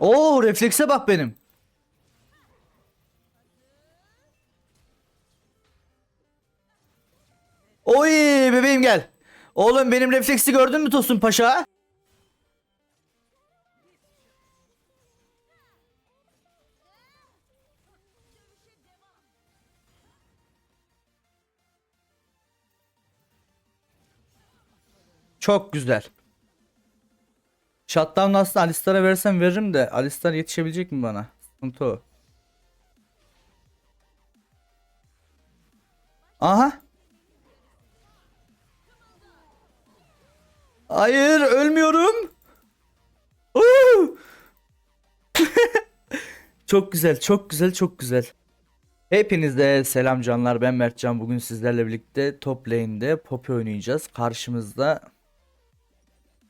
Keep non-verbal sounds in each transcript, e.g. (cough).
Oo reflekse bak benim. Oy bebeğim gel. Oğlum benim refleksi gördün mü Tosun Paşa? Çok güzel. Shutdown aslında Alistar'a versem veririm de Alistar yetişebilecek mi bana? Sıkıntı. Aha. Hayır ölmüyorum. (laughs) Çok güzel çok güzel çok güzel. Hepinize selam canlar ben Mertcan bugün sizlerle birlikte top lane'de Poppy oynayacağız. Karşımızda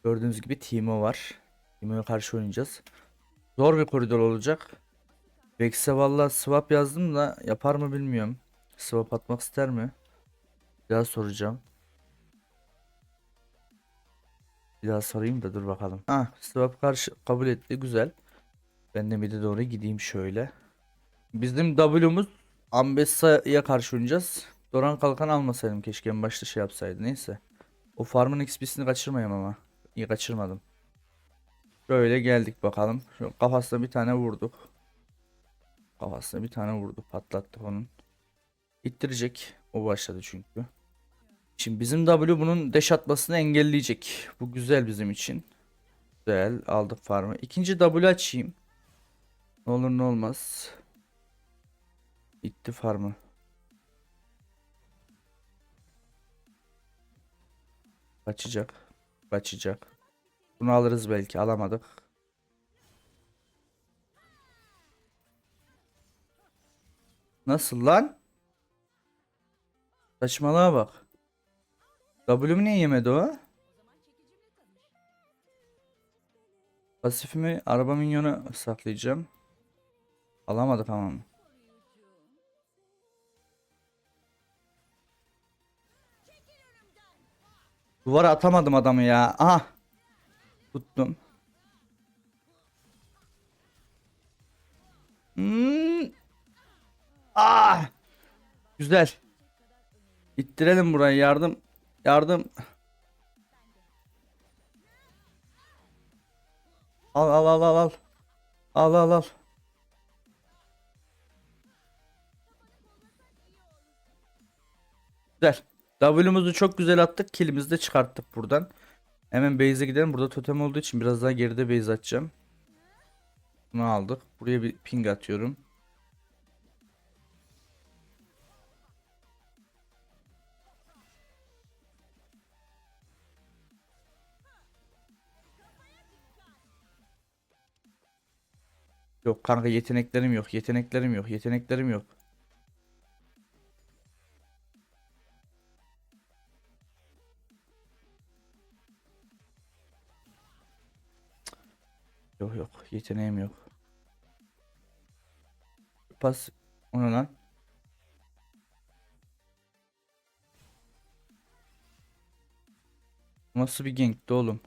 gördüğünüz gibi Timo var. Timo'ya karşı oynayacağız. Zor bir koridor olacak. Vex'e valla swap yazdım da yapar mı bilmiyorum. Swap atmak ister mi? Bir daha soracağım. Bir daha sorayım da dur bakalım. Ah swap karşı kabul etti güzel. Ben de mid'e doğru gideyim şöyle. Bizim W'muz Ambessa'ya karşı oynayacağız. Doran kalkan almasaydım keşke en başta şey yapsaydı neyse. O farmın XP'sini kaçırmayayım ama. İyi kaçırmadım. Böyle geldik bakalım. Şu kafasına bir tane vurduk. Kafasına bir tane vurduk. Patlattık onun. İttirecek. O başladı çünkü. Şimdi bizim W bunun deş atmasını engelleyecek. Bu güzel bizim için. Güzel aldık farmı. İkinci W açayım. Ne olur ne olmaz. İtti farmı. Kaçacak. Kaçacak. Bunu alırız belki. Alamadık. Nasıl lan? Saçmalığa bak. W'mu niye yemedi o? Pasifimi araba minyonu saklayacağım. Alamadık ama. Duvara atamadım adamı ya. Aha. Tuttum. Hmm. Ah. Güzel. İttirelim burayı yardım. Yardım. Al al al al al. Al al al. Güzel. W'muzu çok güzel attık. Kill'imizi de çıkarttık buradan. Hemen base'e gidelim. Burada totem olduğu için biraz daha geride base atacağım. Bunu aldık. Buraya bir ping atıyorum. Yok kanka yeteneklerim yok. Yeteneklerim yok. Yeteneklerim yok. Yeteneğim yok. Pas onu lan. Nasıl bir gankti oğlum?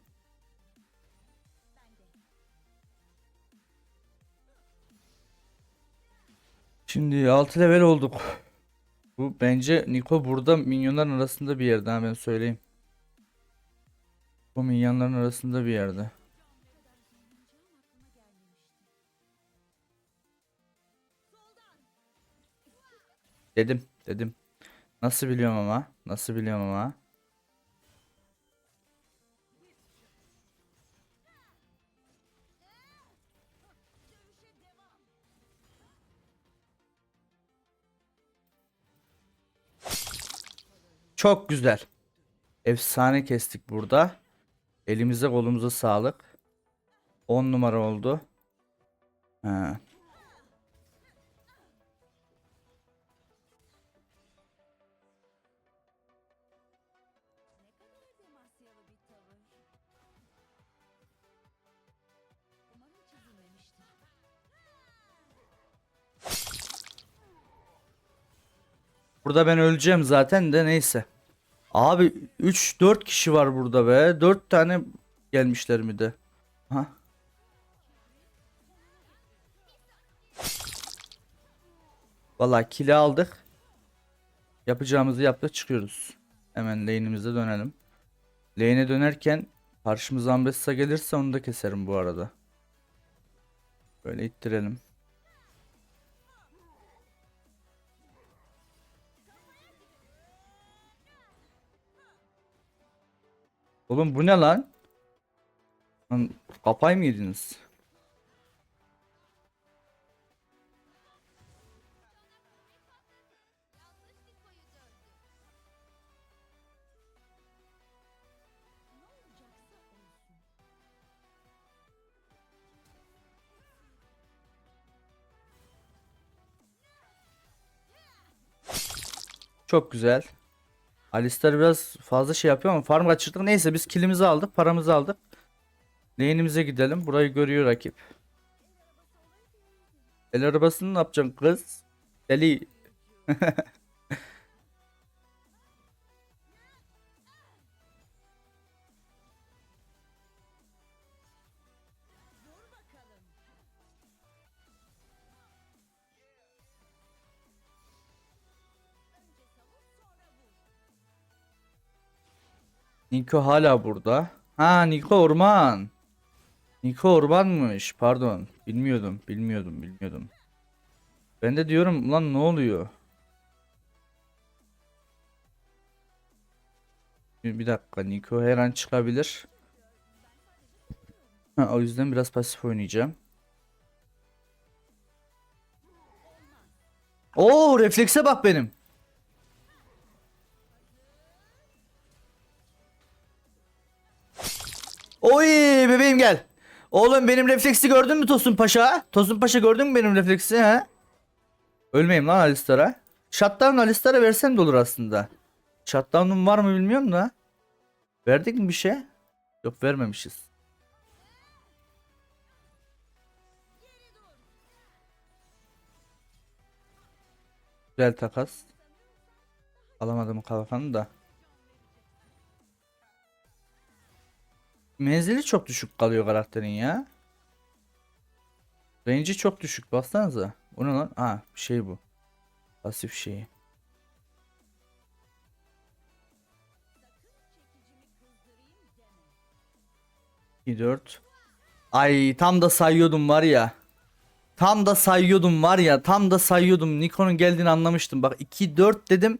Şimdi 6 level olduk. Bu bence Niko burada minyonların arasında bir yerde ben söyleyeyim. Bu minyonların arasında bir yerde. Dedim, dedim. Nasıl biliyorum ama? Nasıl biliyorum ama? Çok güzel. Efsane kestik burada. Elimize kolumuza sağlık. 10 numara oldu. Ha. Burada ben öleceğim zaten de neyse. Abi 3-4 kişi var burada be. 4 tane gelmişler mi de? Ha. Valla kili aldık. Yapacağımızı yaptık çıkıyoruz. Hemen lane'imize dönelim. Lane'e dönerken karşımıza Ambessa gelirse onu da keserim bu arada. Böyle ittirelim. Oğlum bu ne lan? Lan Kapay mı yediniz? Çok güzel. Alistar biraz fazla şey yapıyor ama farm kaçırdık. Neyse biz kilimizi aldık, paramızı aldık. Lane'imize gidelim. Burayı görüyor rakip. El arabasını ne yapacaksın kız? Deli. (laughs) Niko hala burada. Ha Niko orman. Niko ormanmış. Pardon. Bilmiyordum. Bilmiyordum. Bilmiyordum. Ben de diyorum lan ne oluyor? Bir dakika. Niko her an çıkabilir. Ha, o yüzden biraz pasif oynayacağım. Oo reflekse bak benim. Oy bebeğim gel. Oğlum benim refleksi gördün mü Tosun Paşa? Tosun Paşa gördün mü benim refleksi ha? Ölmeyeyim lan Alistar'a. Shutdown Alistar'a versem de olur aslında. Shutdown'um var mı bilmiyorum da. Verdik mi bir şey? Yok vermemişiz. Güzel takas. Alamadım kalkanı da. Menzili çok düşük kalıyor karakterin ya. Range'i çok düşük baksanıza. O ne lan? Ha şey bu. Pasif şeyi. 2 4. Ay tam da sayıyordum var ya. Tam da sayıyordum var ya. Tam da sayıyordum. Nikon'un geldiğini anlamıştım. Bak 2 4 dedim.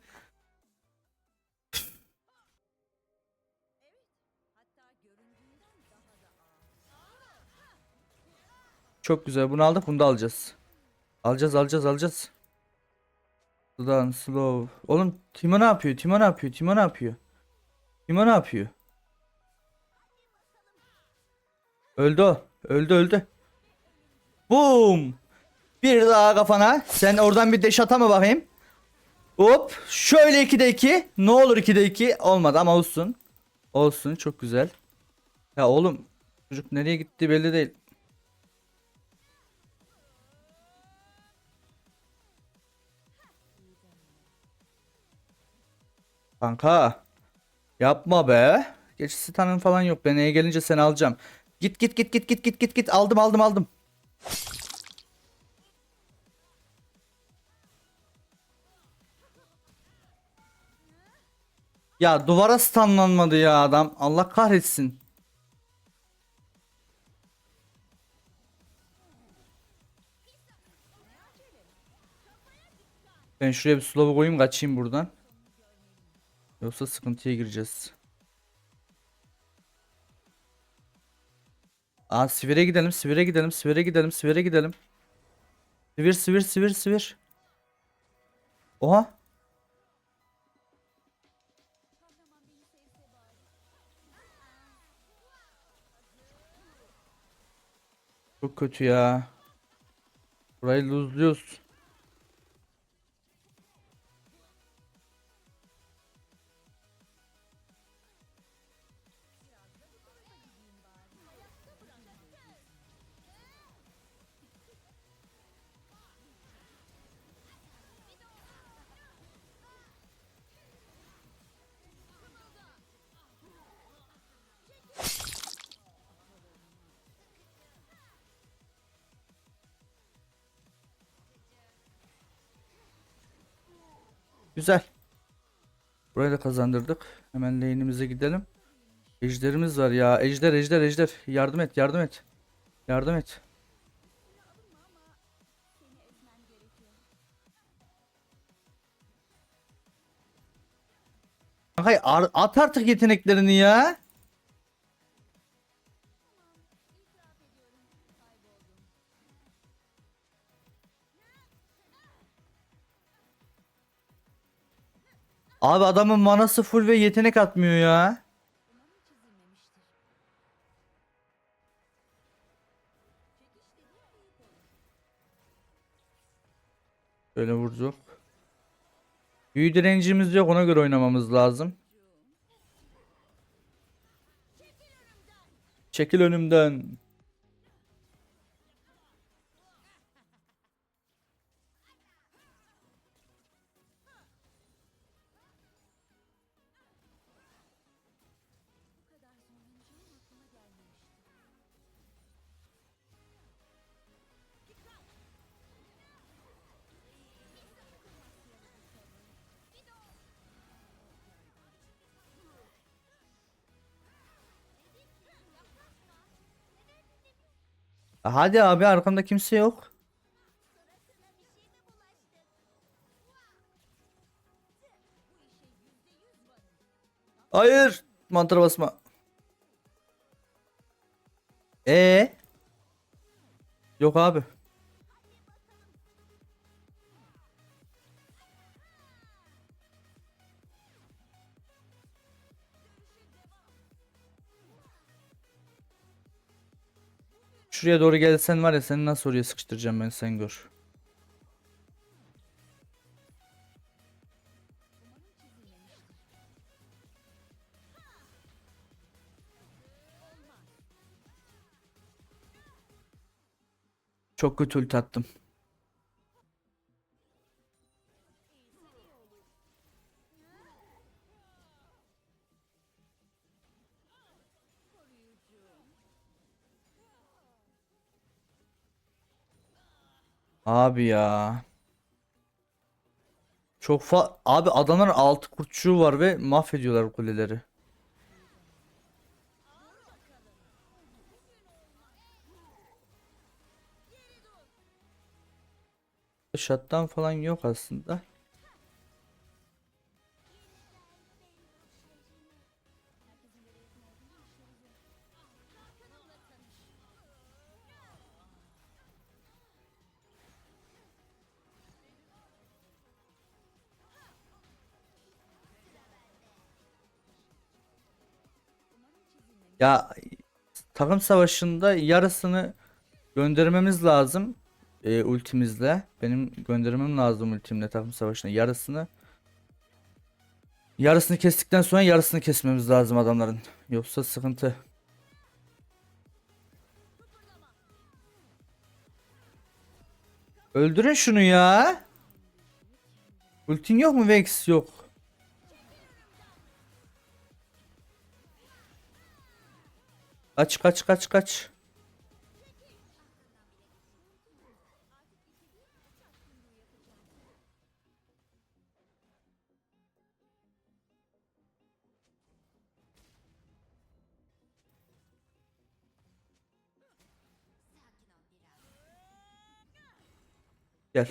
Çok güzel. Bunu aldık. Bunu da alacağız. Alacağız alacağız alacağız. Sudan slow. Oğlum Timo ne yapıyor? Timo ne yapıyor? Timo ne yapıyor? Timo ne yapıyor? Öldü o. Öldü öldü. Boom. Bir daha kafana. Sen oradan bir deş atama bakayım. Hop. Şöyle 2'de 2. Ne olur 2'de 2. Olmadı ama olsun. Olsun. Çok güzel. Ya oğlum. Çocuk nereye gitti belli değil. Kanka. Yapma be. Geç stun'ın falan yok. Ben E'ye gelince seni alacağım. Git git git git git git git git. Aldım aldım aldım. Ya duvara stunlanmadı ya adam. Allah kahretsin. Ben şuraya bir slow'u koyayım kaçayım buradan. Yoksa sıkıntıya gireceğiz. Aa Sivir'e gidelim, Sivir'e gidelim, Sivir'e gidelim, Sivir'e gidelim. Sivir, Sivir, Sivir, Sivir. Oha. Çok kötü ya. Burayı luzluyoruz. Güzel. Burayı da kazandırdık. Hemen lane'imize gidelim. Ejderimiz var ya. Ejder ejder ejder. Yardım et yardım et. Yardım et. Kanka at artık yeteneklerini ya. Abi adamın manası full ve yetenek atmıyor ya. Böyle vurduk. Büyü direncimiz yok ona göre oynamamız lazım. Çekil önümden. Hadi abi arkamda kimse yok. Hayır. Mantıra basma. E Yok abi. Şuraya doğru gelsen var ya seni nasıl oraya sıkıştıracağım ben sen gör. Çok kötü ulti attım. Abi ya. Çok fa abi adamların altı kurtçuğu var ve mahvediyorlar kuleleri. Shutdown falan yok aslında. Ya takım savaşında yarısını göndermemiz lazım e, ultimizle. Benim göndermem lazım ultimle takım savaşına yarısını. Yarısını kestikten sonra yarısını kesmemiz lazım adamların. Yoksa sıkıntı. Öldürün şunu ya. Ultin yok mu Vex? Yok. Kaç kaç kaç kaç. Gel.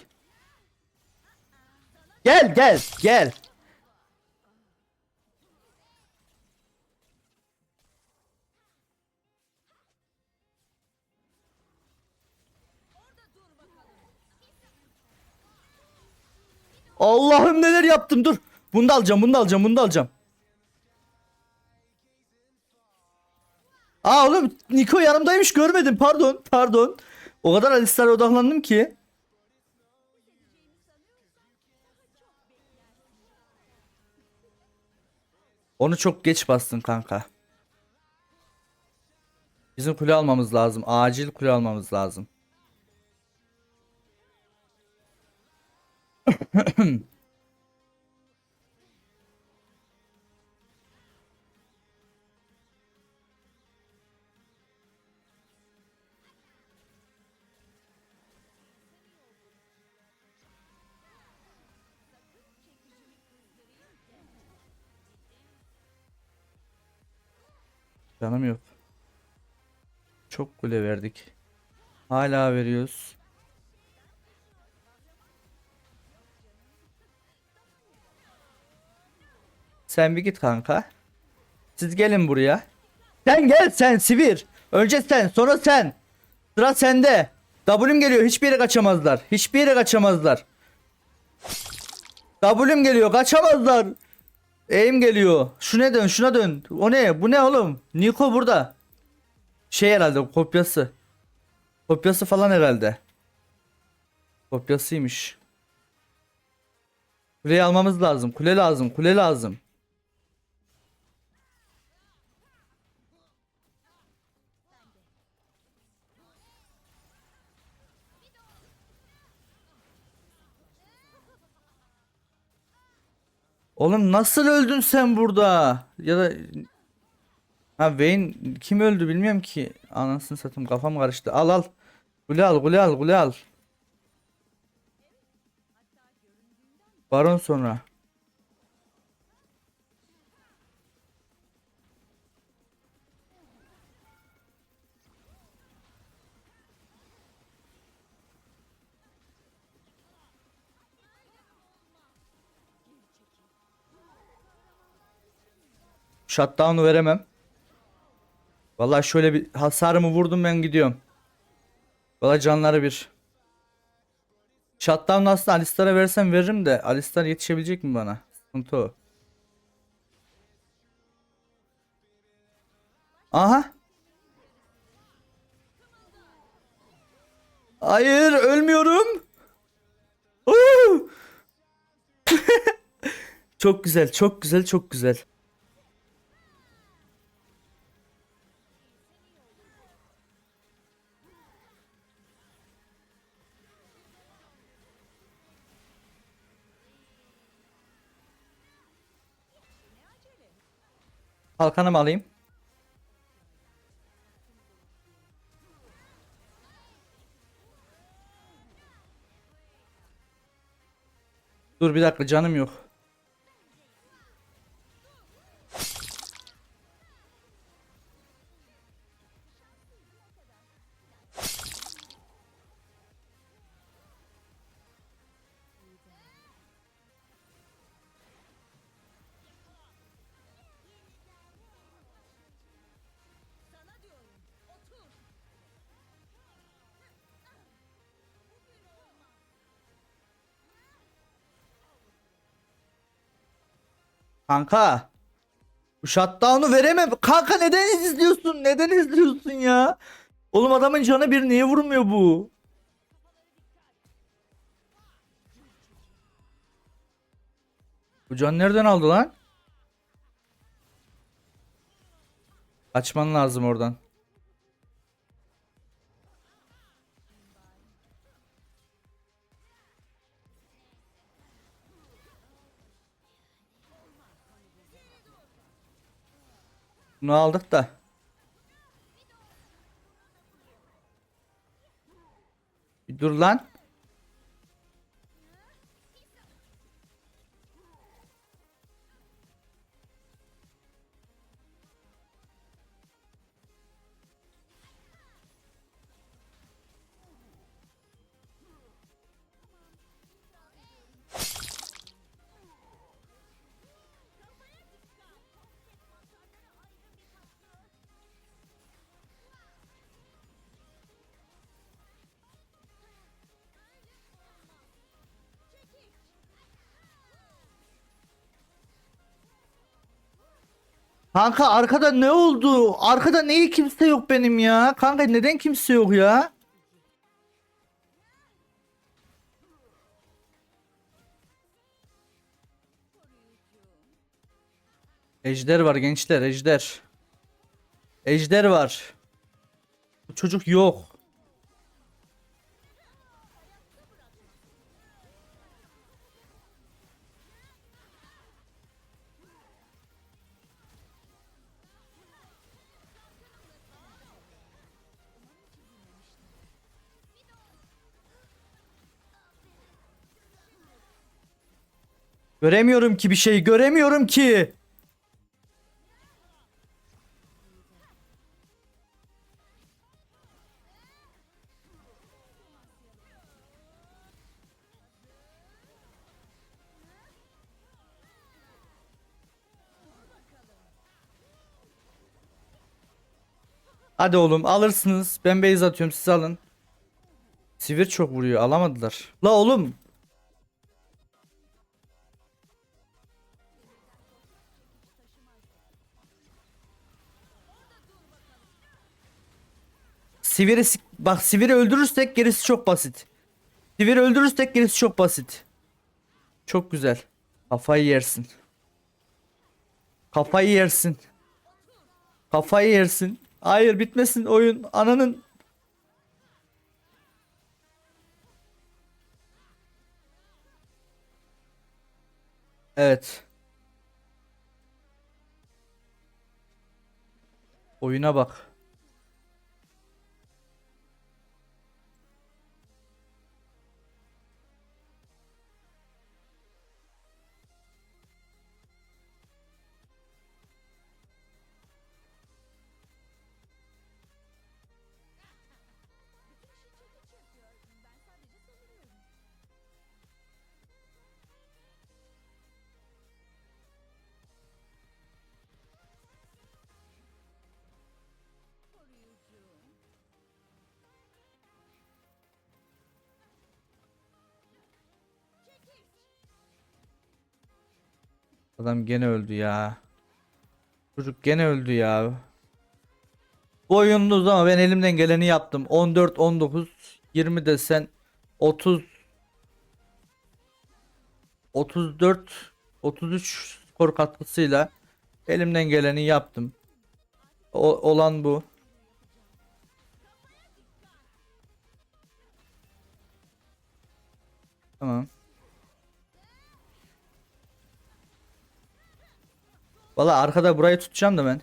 Gel gel gel. Allah'ım neler yaptım dur. Bunu da alacağım bunu da alacağım bunu da alacağım. Aa oğlum Niko yanımdaymış görmedim pardon pardon. O kadar Alistar'a odaklandım ki. Onu çok geç bastın kanka. Bizim kule almamız lazım. Acil kule almamız lazım. Canım yok. Çok kule verdik. Hala veriyoruz. Sen bir git kanka. Siz gelin buraya. Sen gel sen Sivir. Önce sen sonra sen. Sıra sende. W'm geliyor hiçbir yere kaçamazlar. Hiçbir yere kaçamazlar. W'm geliyor kaçamazlar. Eğim geliyor. Şuna dön şuna dön. O ne? Bu ne oğlum? Niko burada. Şey herhalde kopyası. Kopyası falan herhalde. Kopyasıymış. Kuleyi almamız lazım. Kule lazım. Kule lazım. Oğlum nasıl öldün sen burada? Ya da Ha Vayne kim öldü bilmiyorum ki. Anasını satayım kafam karıştı. Al al. Kule al kule al kule al. Baron sonra. Shutdown'u veremem. Vallahi şöyle bir hasarımı vurdum ben gidiyorum. Vallahi canları bir. Shutdown aslında Alistar'a versem veririm de Alistar yetişebilecek mi bana? Sıkıntı. Aha. Hayır ölmüyorum. (laughs) Çok güzel çok güzel çok güzel. Kalkanımı alayım. Dur bir dakika canım yok. Kanka. Bu shutdown'u veremem. Kanka neden izliyorsun? Neden izliyorsun ya? Oğlum adamın canı bir niye vurmuyor bu? Bu can nereden aldı lan? Açman lazım oradan. Bunu aldık da. Bir dur lan. Kanka arkada ne oldu? Arkada niye kimse yok benim ya? Kanka neden kimse yok ya? Ejder var gençler, ejder. Ejder var. Bu çocuk yok. Göremiyorum ki bir şey. Göremiyorum ki. Hadi oğlum alırsınız. Ben base atıyorum siz alın. Sivir çok vuruyor alamadılar. La oğlum Sivir'i sik- bak Sivir'i öldürürsek gerisi çok basit. Sivir'i öldürürsek gerisi çok basit. Çok güzel. Kafayı yersin. Kafayı yersin. Kafayı yersin. Hayır bitmesin oyun. Ananın Evet. Oyuna bak. Adam gene öldü ya. Çocuk gene öldü ya. Bu oyununuz ama ben elimden geleni yaptım. 14, 19, 20 desen 30 34 33 skor katkısıyla elimden geleni yaptım. O, olan bu. Tamam. Valla arkada burayı tutacağım da ben.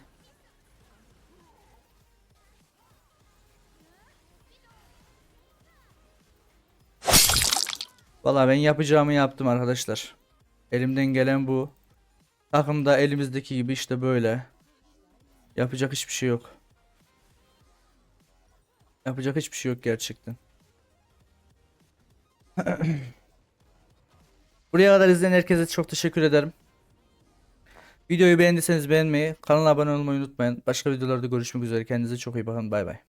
Valla ben yapacağımı yaptım arkadaşlar. Elimden gelen bu. Takımda elimizdeki gibi işte böyle. Yapacak hiçbir şey yok. Yapacak hiçbir şey yok gerçekten. (clears throat) Buraya kadar izleyen herkese çok teşekkür ederim. Videoyu beğendiyseniz beğenmeyi, kanala abone olmayı unutmayın. Başka videolarda görüşmek üzere. Kendinize çok iyi bakın. Bay bay.